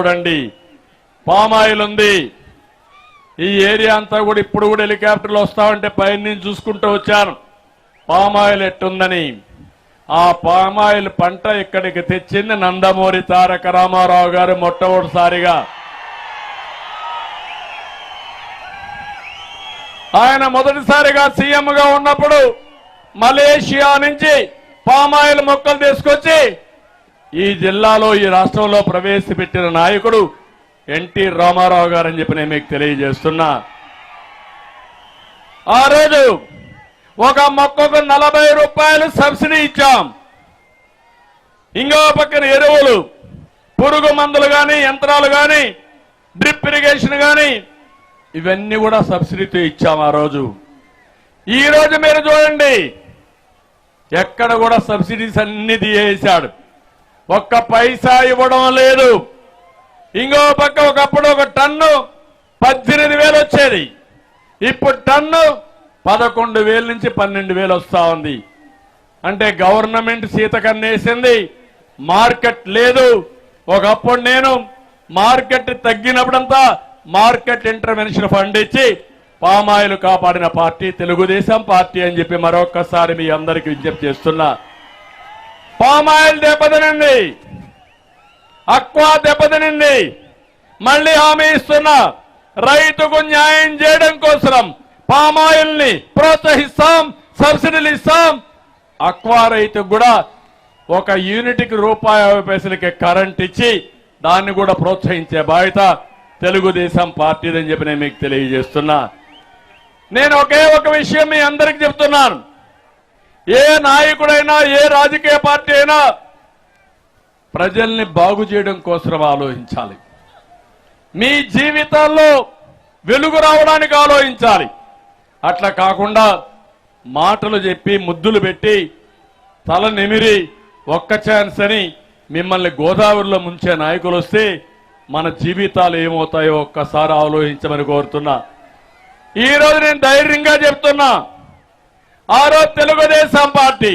చూడండి. పామాయిల్ ఉంది ఈ ఏరియా అంతా కూడా ఇప్పుడు కూడా హెలికాప్టర్లు వస్తామంటే పైన నుంచి చూసుకుంటూ వచ్చాను. పామాయిల్ ఎట్టుందని. ఆ పామాయిల్ పంట ఇక్కడికి తెచ్చింది నందమూరి తారక రామారావు గారు మొట్టమొదటిసారిగా. ఆయన మొదటిసారిగా సీఎంగా ఉన్నప్పుడు మలేషియా నుంచి పామాయిల్ మొక్కలు తీసుకొచ్చి ఈ జిల్లాలో ఈ రాష్ట్రంలో ప్రవేశపెట్టిన నాయకుడు ఎన్టీ రామారావు గారని చెప్పి నేను మీకు తెలియజేస్తున్నా. ఆ రోజు ఒక మొక్కకు నలభై రూపాయలు సబ్సిడీ ఇచ్చాం. ఇంకో పక్కన ఎరువులు పురుగు మందులు కానీ యంత్రాలు కానీ డ్రిప్ ఇరిగేషన్ కానీ ఇవన్నీ కూడా సబ్సిడీతో ఇచ్చాం ఆ రోజు. ఈ రోజు మీరు చూడండి ఎక్కడ కూడా సబ్సిడీస్ అన్ని తీయేశాడు ఒక్క పైసా ఇవ్వడం లేదు. ఇంకో పక్క ఒకప్పుడు ఒక టన్ను పద్దెనిమిది వేలు వచ్చేది. ఇప్పుడు టన్ను పదకొండు వేల నుంచి పన్నెండు వేలు వస్తా ఉంది. అంటే గవర్నమెంట్ సీత కన్నేసింది మార్కెట్ లేదు. ఒకప్పుడు నేను మార్కెట్ తగ్గినప్పుడంతా మార్కెట్ ఇంటర్వెన్షన్ ఫండ్ ఇచ్చి పామాయిల్ కాపాడిన పార్టీ తెలుగుదేశం పార్టీ అని చెప్పి మరొక్కసారి మీ అందరికీ విజ్ఞప్తి చేస్తున్నా. పామాయిల్ దెబ్బతినండి అక్వా దెబ్బతినండి మళ్ళీ హామీ ఇస్తున్నా రైతుకు న్యాయం చేయడం కోసం పామాయిల్ని ప్రోత్సహిస్తాం సబ్సిడీలు ఇస్తాం. అక్వా రైతుకు కూడా ఒక యూనిట్కి రూపాయి యాభై పైసలకి కరెంట్ ఇచ్చి దాన్ని కూడా ప్రోత్సహించే బాధ్యత తెలుగుదేశం పార్టీదని చెప్పి నేను మీకు తెలియజేస్తున్నా. నేను ఒకే ఒక విషయం మీ అందరికి చెప్తున్నాను. ఏ నాయకుడైనా ఏ రాజకీయ పార్టీ అయినా ప్రజల్ని బాగు చేయడం కోసం ఆలోచించాలి. మీ జీవితాల్లో వెలుగు రావడానికి ఆలోచించాలి. అట్లా కాకుండా మాటలు చెప్పి ముద్దులు పెట్టి తల నిమిరి ఒక్క ఛాన్స్ అని మిమ్మల్ని గోదావరిలో ముంచే నాయకులు వస్తే మన జీవితాలు ఏమవుతాయో ఒక్కసారి ఆలోచించమని కోరుతున్నా. ఈరోజు నేను ధైర్యంగా చెప్తున్నా. ఆ రోజు తెలుగుదేశం పార్టీ.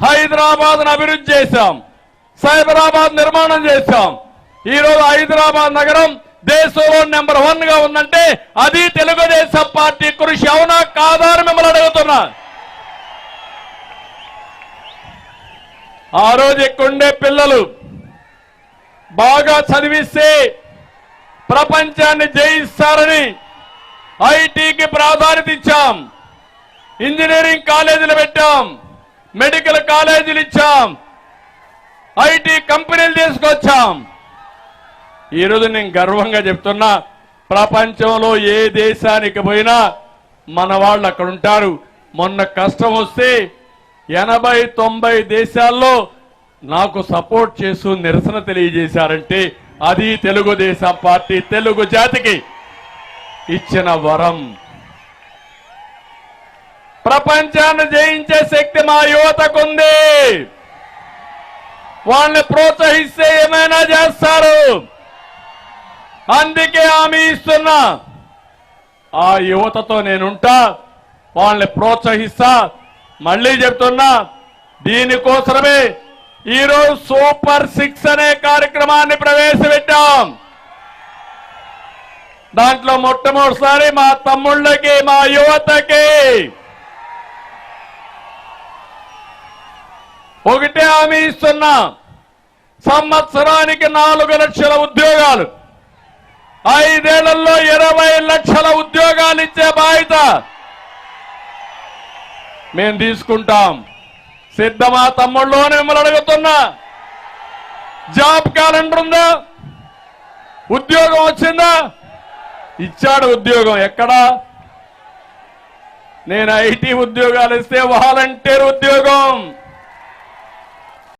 హైదరాబాద్ అభివృద్ధి చేశాం. సైబరాబాద్ నిర్మాణం చేశాం. ఈ రోజు హైదరాబాద్ నగరం దేశంలో నెంబర్ వన్గా ఉందంటే అది తెలుగుదేశం పార్టీ కృషి. అవునా కాదా అని మిమ్మల్ని అడుగుతున్నా. ఆ రోజు ఇక్కడుండే పిల్లలు బాగా చదివిస్తే ప్రపంచాన్ని జయిస్తారని ఐటీకి ప్రాధాన్యత ఇచ్చాం. ఇంజనీరింగ్ కాలేజీలు పెట్టాం. మెడికల్ కాలేజీలు ఇచ్చాం. ఐటీ కంపెనీలు తీసుకొచ్చాం. ఈరోజు నేను గర్వంగా చెప్తున్నా ప్రపంచంలో ఏ దేశానికి పోయినా మన వాళ్ళు అక్కడ ఉంటారు. మొన్న కష్టం వస్తే ఎనభై తొంభై దేశాల్లో నాకు సపోర్ట్ చేస్తూ నిరసన తెలియజేశారంటే అది తెలుగుదేశం పార్టీ తెలుగు జాతికి ఇచ్చిన వరం. ప్రపంచాన్ని జయించే శక్తి మా యువతకు ఉంది వాళ్ళని ప్రోత్సహిస్తే ఏమైనా చేస్తారు. అందుకే హామీ ఇస్తున్నా. ఆ యువతతో నేనుంటా వాళ్ళని ప్రోత్సహిస్తా. మళ్ళీ చెప్తున్నా దీనికోసమే ఈరోజు సూపర్ సిక్స్ అనే కార్యక్రమాన్ని ప్రవేశపెట్టాం. దాంట్లో మొట్టమొదటిసారి మా తమ్ముళ్ళకి మా యువతకి ఒకటే హామీ ఇస్తున్నా. సంవత్సరానికి నాలుగు లక్షల ఉద్యోగాలు. ఐదేళ్ళలో ఇరవై లక్షల ఉద్యోగాలు ఇచ్చే బాధ్యత మేము తీసుకుంటాం. సిద్ధమా తమ్ముళ్ళు మిమ్మల్ని అడుగుతున్నా. జాబ్ క్యాలెండర్ ఉందా? ఉద్యోగం వచ్చిందా? ఇచ్చాడు ఉద్యోగం. ఎక్కడా? నేను ఐటీ ఉద్యోగాలు ఇస్తే వాలంటీర్ ఉద్యోగం.